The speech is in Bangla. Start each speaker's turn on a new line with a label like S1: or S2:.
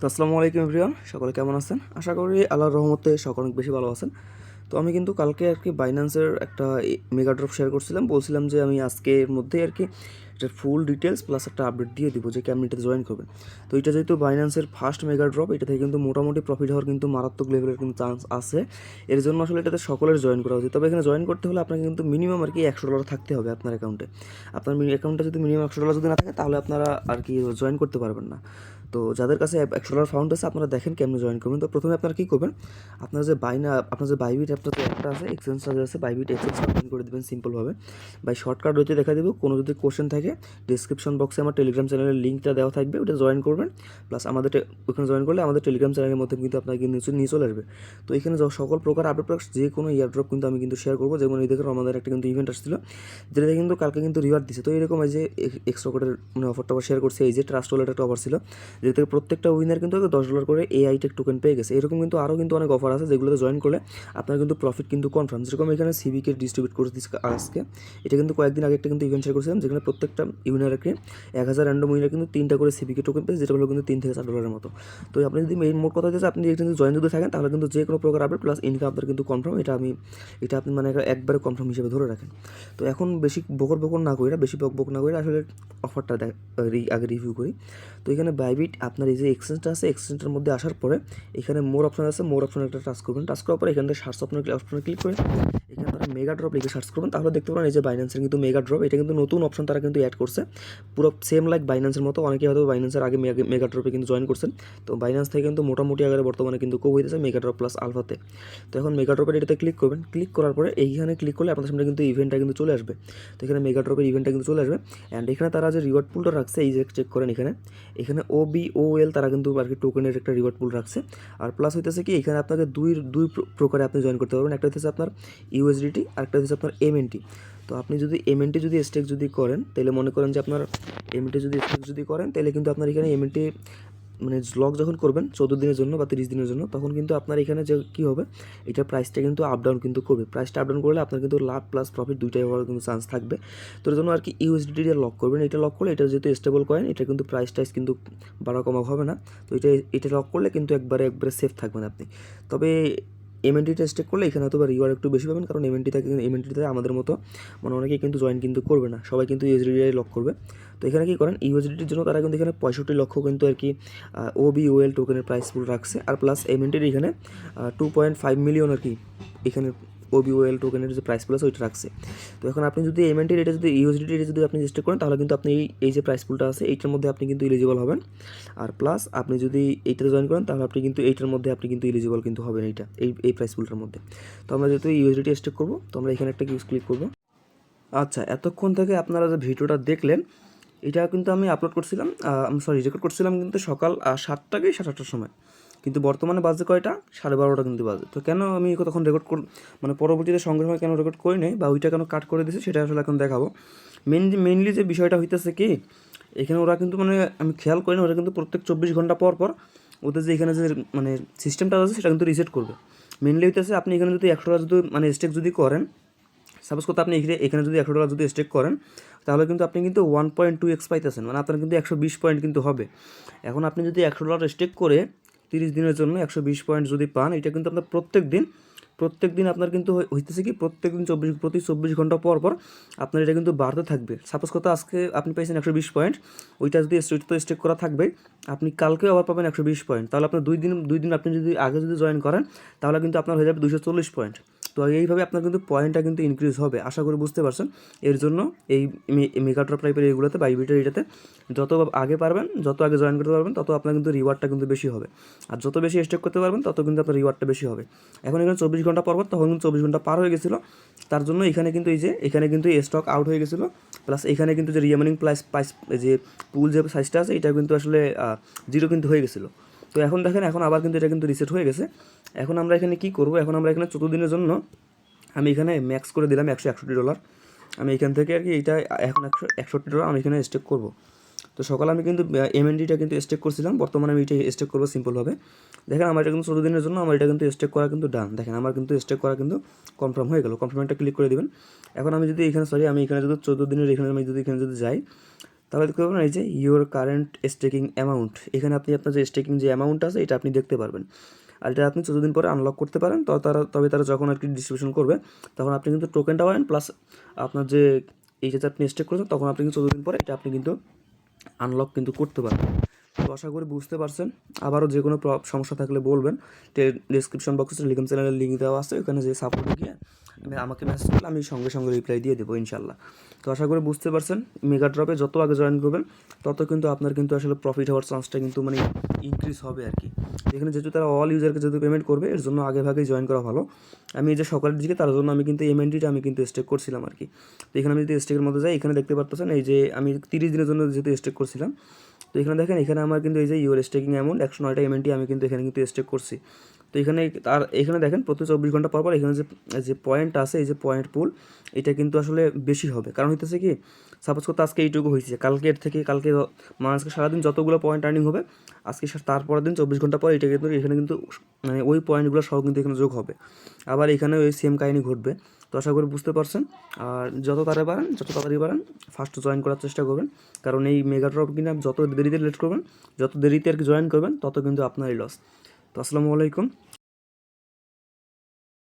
S1: তো আসসালামু আলাইকুম এভরিওয়ান, সকলে কেমন আছেন? আশা করি আল্লাহর রহমতে সকল অনেক বেশি ভালো আছেন। তো আমি কিন্তু কালকে আর কি বাইন্যান্সের একটা মেগা ড্রপ শেয়ার করছিলাম। বলছিলাম যে আমি আজকের মধ্যে আর কি এটার ফুল ডিটেলস প্লাস একটা আপডেট দিয়ে দিব যে কেমন এটাতে জয়েন করবেন। তো এটা যেহেতু বাইন্যান্সের ফার্স্ট মেগা ড্রপ এটা থেকে কিন্তু মোটামুটি প্রফিট হওয়ার কিন্তু মারাত্মক লেভেলের কিন্তু চান্স আছে। এর জন্য আসলে এটাতে সকলের জয়েন করা উচিত। তবে এখানে জয়েন করতে হলে আপনাকে কিন্তু মিনিমাম আর কি একশো ডলার থাকতে হবে আপনার অ্যাকাউন্টে আপনার অ্যাকাউন্টে যদি মিনিমাম একশো ডলার যদি না থাকে, তাহলে আপনারা আর কি জয়েন করতে পারবেন না। তো যাদের কাছে একশো ডলার ফাউন্ড আছে, আপনারা দেখেন কেমনে জয়েন করবেন। তো প্রথমে আপনারা কী করবেন, আপনার যে বাইনা আপনার যে বাইবিট অ্যাপটা যে অ্যাপটা আছে এক্সচেঞ্জ চার্জ আছে বাইবিট এক্সচেঞ্জ করে দেবেন সিম্পলভাবে বাই শর্টকাট রয়েছে দেখা দেবো, কোনো যদি কোশ্চেন থাকে ডিসক্রিপশন বক্সে আমার টেলিগ্রাম চ্যানেলের লিঙ্কটা দেওয়া থাকবে, ওটা জয়েন করবেন। প্লাস আমাদের ওখানে জয়েন করলে আমাদের টেলিগ্রাম চ্যানেলের মধ্যে কিন্তু আপনাকে নিচে নিয়ে চলে আসবে। তো এখানে সকল প্রকার আপডেট যে কোনো ইয়ারড্রপ কিন্তু আমি কিন্তু শেয়ার করব। যেমন এই দেখেন, আমাদের একটা কিন্তু ইভেন্ট আসছিল যেটা কিন্তু কালকে কিন্তু রিওয়ার্ড দিচ্ছে তো এরকম এই যে এক্সট্রা কোডের মানে অফারটা শেয়ার করছে, এই যে ট্রাস্ট ওয়ালেট একটা অফার ছিল যেটা থেকে প্রত্যেকটা উইনার কিন্তু দশ ডলার করে এআই টেক টোকেন পেয়ে গেছে। এরকম কিন্তু আরও কিন্তু অনেক অফার আছে, যেগুলোতে জয়েন করলে আপনার কিন্তু প্রফিট কিন্তু কনফার্ম যেরকম এখানে সিভিকে ডিস্ট্রিবিউট করে দিচ্ছে আজকে, এটা কিন্তু কয়েকদিন আগে একটা কিন্তু ইভেন্ট শেয়ার করেছিলাম, যেখানে প্রত্যেকটা উইনারকে এক হাজার র্যান্ডম উইনার কিন্তু তিনটা করে সিভিকে টোকেন পেয়েছে, যেটা হলো কিন্তু তিন থেকে চার ডলারের মতো। তো আপনি যদি মেইন মোট কথা হচ্ছে আপনি এখানে জয়েন যদি থাকেন, তাহলে কিন্তু যে কোনো প্রকার আপডেট প্লাস ইনকাম আপনার কিন্তু কনফার্ম এটা আমি এটা আপনি মানে একটা একবারে কনফার্ম হিসেবে ধরে রাখেন। তো এখন বেশি বকর বকর না করি না বেশি বক বক না করে আসলে অফারটা আগে রিভিউ করি। তো এখানে বাইবিট আপনার এই যে এক্সচেঞ্জটা আছে এক্সচেঞ্জটার মধ্যে আসার পরে এখানে মোর অপশন আছে মোর অপশন একটা টাচ করবেন। টাচ করার পরে এখান থেকে সার্চ অপশনে অপশনে ক্লিক করে এখানে তারা মেগা ড্রপ লিখে সার্চ করবেন। তাহলে দেখতে পারেন এই যে বাইন্যান্সের কিন্তু মেগা ড্রপ এটা কিন্তু নতুন অপশন তারা কিন্তু অ্যাড করছে। পুরো সেম লাইক বাইন্যান্সের মতো অনেকে হয়তো বাইন্যান্সের আগে মেগা ড্রপে কিন্তু জয়েন করছেন। তো বাইন্যান্স থেকে কিন্তু মোটামুটি আগে বর্তমানে কিন্তু কো হইতেছে মেগা ড্রপ প্লাস আলফাতে তো এখন মেগা ড্রপের এটাতে ক্লিক করবেন। ক্লিক করার পরে এইখানে ক্লিক করলে আপনার সামনে কিন্তু ইভেন্টটা কিন্তু চলে আসবে। তো এখানে মেগা ড্রপের ইভেন্টটা কিন্তু চলে আসবে। অ্যান্ড এখানে তারা যে রিওয়ার্ড পুলটা রাখছে, এই যে চেক করেন এখানে। এখানে ও বি ও এল তারা কিন্তু আর কি টোকেনের একটা রিওয়ার্ড পুল রাখছে। আর প্লাস হইতেছে কি, এখানে আপনাকে দুই দুই প্রকারে আপনি জয়েন করতে পারবেন। একটা হচ্ছে আপনার ইউএসডিটি আর একটা হচ্ছে আপনার এমএনটি তো আপনি যদি এমএনটি যদি স্টেক যদি করেন, তাহলে মনে করেন যে আপনার এমএনটি যদি স্টেক যদি করেন, তাহলে কিন্তু আপনার এখানে এমএনটি মানে লক যখন করবেন চৌদ্দ দিনের জন্য বা তিরিশ দিনের জন্য, তখন কিন্তু আপনার এখানে যে কী হবে, এটা প্রাইসটা কিন্তু আপ ডাউন কিন্তু করবে। প্রাইসটা আপ ডাউন করলে আপনার কিন্তু লাভ প্লাস প্রফিট দুইটাই হওয়ার কিন্তু চান্স থাকবে। তো জন্য আর কি ইউএসডিটি লক করবেন। এটা লক করলে এটা যেহেতু স্টেবল কয়েন এটা কিন্তু প্রাইস টাইস কিন্তু বাড়া কমা হবে না। তো এটা এটা লক করলে কিন্তু একবারে একবারে সেফ থাকবেন আপনি। তবে এমএনটিটা টেস্টে করলে এখানে হয়তো বা রিওয়ার্ড একটু বেশি পাবেন, কারণ এমএনটি থেকে এমএনটিতে আমাদের মতো মানে অনেকে কিন্তু জয়েন কিন্তু করবে না, সবাই কিন্তু ইউএসডিআই লক করবে। তো এখানে কী করেন ইউএসডিটির জন্য তারা কিন্তু এখানে পঁয়ষট্টি লক্ষ কিন্তু আর কি ও বি ওএল টোকেনের প্রাইস পুল রাখছে। আর প্লাস এমএনটির এখানে টু পয়েন্ট ফাইভ মিলিয়ন আর কি এখানে ওবিওএল টোকেনের যে প্রাইস পুল আছে ওইটা রাখছে। তো এখন আপনি যদি এমএনটির এটা যদি ইউএসডিটি এটা যদি আপনি রেজিস্টার করেন, তাহলে কিন্তু আপনি এই যে প্রাইস পুলটা আছে, এইটার মধ্যে আপনি কিন্তু ইলিজিবল হবেন। আর প্লাস আপনি যদি এইটাতে জয়েন করেন, তাহলে আপনি কিন্তু এইটার মধ্যে আপনি কিন্তু ইলিজিবল কিন্তু হবেন এইটা, এই এই প্রাইস পুলটার মধ্যে। তো আমরা যেহেতু ইউএসডিটি স্টেক করব, তো আমরা এখানে একটা ইউজ ক্লিক করব। আচ্ছা এতক্ষণ থেকে আপনারা যে ভিডিওটা দেখলেন, এটা কিন্তু আমি আপলোড করছিলাম সরি রেকর্ড করছিলাম কিন্তু সকাল সাতটা কি সাড়ে আটটার সময়। কিন্তু বর্তমানে বাজে কয়টা? সাড়ে বারোটা কিন্তু বাজে। তো কেন আমি তখন রেকর্ড কর মানে পরবর্তীতে সংগ্রহ কেন রেকর্ড করি নাই বা ওইটা কেন কাট করে দিয়েছি সেটা আসলে এখন দেখাবো। মেন মেনলি যে বিষয়টা হইতেছে কি, এখানে ওরা কিন্তু মানে আমি খেয়াল করি না, ওরা কিন্তু প্রত্যেক চব্বিশ ঘণ্টা পর পর ওদের যে এখানে যে মানে সিস্টেমটা আছে সেটা কিন্তু রিসেট করবে। মেনলি হইতেছে আপনি এখানে যদি একশো টাকা যদি মানে স্টেক যদি করেন সাপোজ করতে আপনি এখানে যদি একশো ডলার যদি স্টেক করেন, তাহলে কিন্তু আপনি কিন্তু ওয়ান পয়েন্ট টু এক্স পাইতেছেন। মানে আপনার কিন্তু একশো বিশ পয়েন্ট কিন্তু হবে। এখন আপনি যদি একশো ডলার স্টেক করে তিরিশ দিনের জন্য একশো বিশ পয়েন্ট যদি পান, এটা কিন্তু আপনার প্রত্যেক দিন প্রত্যেক দিন আপনার কিন্তু হইতেছে কি, প্রত্যেক দিন চব্বিশ, প্রতি চব্বিশ ঘণ্টা পর পর আপনার এটা কিন্তু বাড়তে থাকবে। সাপোজ কথা আজকে আপনি পাইছেন একশো বিশ পয়েন্ট, ওইটা যদি স্টেট তো স্টেক করা থাকবে, আপনি কালকে আবার পাবেন একশো বিশ পয়েন্ট। তাহলে আপনার দুই দিন দুই দিন আপনি যদি আগে যদি জয়েন করেন, তাহলে কিন্তু আপনার হয়ে যাবে দুশো চল্লিশ পয়েন্ট। তো এইভাবে আপনার কিন্তু পয়েন্টটা কিন্তু ইনক্রিজ হবে, আশা করি বুঝতে পারছেন। এর জন্য এই মেগাড্রপ টাইপের এইগুলোতে বাইবিটার এটাতে যত আগে পারবেন, যত আগে জয়েন করতে পারবেন, তত আপনার কিন্তু রিওয়ার্ডটা কিন্তু বেশি হবে। আর যত বেশি স্টেক করতে পারবেন, তত কিন্তু আপনার রিওয়ার্ডটা বেশি হবে। এখন এখানে চব্বিশ ঘণ্টা পর তখন কিন্তু চব্বিশ ঘণ্টা পার হয়ে গেছিল। তার জন্য এখানে কিন্তু এই যে, এখানে কিন্তু স্টক আউট হয়ে গেছিল। প্লাস এখানে কিন্তু যে রিয়েমানিং প্রাইস যে পুল যে সাইজটা আছে, এটা কিন্তু আসলে জিরো কিন্তু হয়ে গেছিল। তো এখন দেখেন, এখন আবার কিন্তু এটা কিন্তু রিসেট হয়ে গেছে। এখন আমরা এখানে কি করব? এখন আমরা এখানে চতুর্থ দিনের জন্য আমি এখানে ম্যাক্স করে দিলাম একশো একষট্টি ডলার আমি এখান থেকে আর কি এটা এখন একশো একষট্টি ডলার আমি এখানে স্টেক করব। তো সকালে আমি কিন্তু এমএনডিটা কিন্তু স্টেক করছিলাম। বর্তমানে আমি এটা স্টেক করব সিম্পলভাবে দেখেন, আমার এটা কিন্তু চোদ্দ দিনের জন্য আমার এটা কিন্তু স্টেক করা কিন্তু ডান দেখেন, আমার কিন্তু স্টেক করা কিন্তু কনফার্ম হয়ে গেল। কনফার্মটা ক্লিক করে দেবেন। এখন আমি যদি এখানে সরি আমি এখানে যদি চোদ্দ দিনের এখানে আমি যদি এখানে যদি যাই তাহলে দেখতে পাবেন এই যে ইউর কারেন্ট স্টেকিং অ্যামাউন্ট এখানে আপনি আপনার যে স্টেকিং যে অ্যামাউন্ট আছে, এটা আপনি দেখতে পারবেন। আর এটা আপনি চোদ্দ দিন পরে আনলক করতে পারেন, তো, তারা, তবে তারা যখন আর কি ডিস্ট্রিবিউশন করবে, তখন আপনি কিন্তু টোকেনটা পাবেন প্লাস আপনার যে এই যাতে আপনি স্টেক করেছেন, তখন আপনি কিন্তু চোদ্দ দিন পরে এটা আপনি কিন্তু আনলক কিন্তু করতে পারবেন। তো আশা করি বুঝতে পারছেন। আবারও যে কোনো সমস্যা থাকলে বলবেন। ডিসক্রিপশন বক্সে টেলিগ্রাম চ্যানেলের লিঙ্ক দেওয়া আছে, ওখানে যে সাপোর্টে গিয়ে আমি আমাকে মেসেজ করলে আমি সঙ্গে সঙ্গে রিপ্লাই দিয়ে দেবো ইনশাল্লাহ তো আশা করি বুঝতে পারছেন মেগা ড্রপে যত আগে জয়েন করবেন, তত কিন্তু আপনার কিন্তু আসলে প্রফিট হওয়ার চান্সটা কিন্তু মানে ইনক্রিজ হবে আর কি। এখানে যেহেতু তারা অল ইউজারকে যেহেতু পেমেন্ট করবে, এর জন্য আগে ভাগে জয়েন করা ভালো। আমি এই যে সকালের দিকে, তার জন্য আমি কিন্তু এমএনডিটা আমি কিন্তু স্টেক করছিলাম আর কি। তো এখানে আমি যদি স্টেকের মধ্যে যাই, এখানে দেখতে পারতেছেন, এই যে আমি তিরিশ দিনের জন্য যেহেতু স্টেক করছিলাম তো এখানে দেখেন, এখানে আমার কিন্তু এই যে ইউর স্টেকিং অ্যামাউন্ট একশো নয়টা এমএনটি আমি কিন্তু এখানে কিন্তু স্টেক করছি। তো এখানে তার এখানে দেখেন প্রতি চব্বিশ ঘণ্টা পর পর এখানে যে যে পয়েন্ট আছে, এই যে পয়েন্ট পুল এটা কিন্তু আসলে বেশি হবে। কারণ হইতেছে কি সাপোজ করতে আজকে এইটুকু হয়েছে কালকে এর থেকে, কালকে মানে আজকে সারাদিন যতগুলো পয়েন্ট আর্নিং হবে, আজকে তারপরের দিন চব্বিশ ঘণ্টা পর এটা কিন্তু, এখানে কিন্তু মানে ওই পয়েন্টগুলো সহ কিন্তু এখানে যোগ হবে। আবার এখানে ওই সেম কাহিনী ঘটবে। তো আশা করি বুঝতে পারছেন। আর যত তাড়াতাড়ি পারেন, যত তাড়াতাড়ি পারেন ফার্স্ট জয়েন করার চেষ্টা করবেন। কারণ এই মেগা ড্রপ কিনা, যত দেরিতে লেট করবেন, যত দেরিতে আর কি জয়েন করবেন, তত কিন্তু আপনারই লস তো আসসালামু আলাইকুম।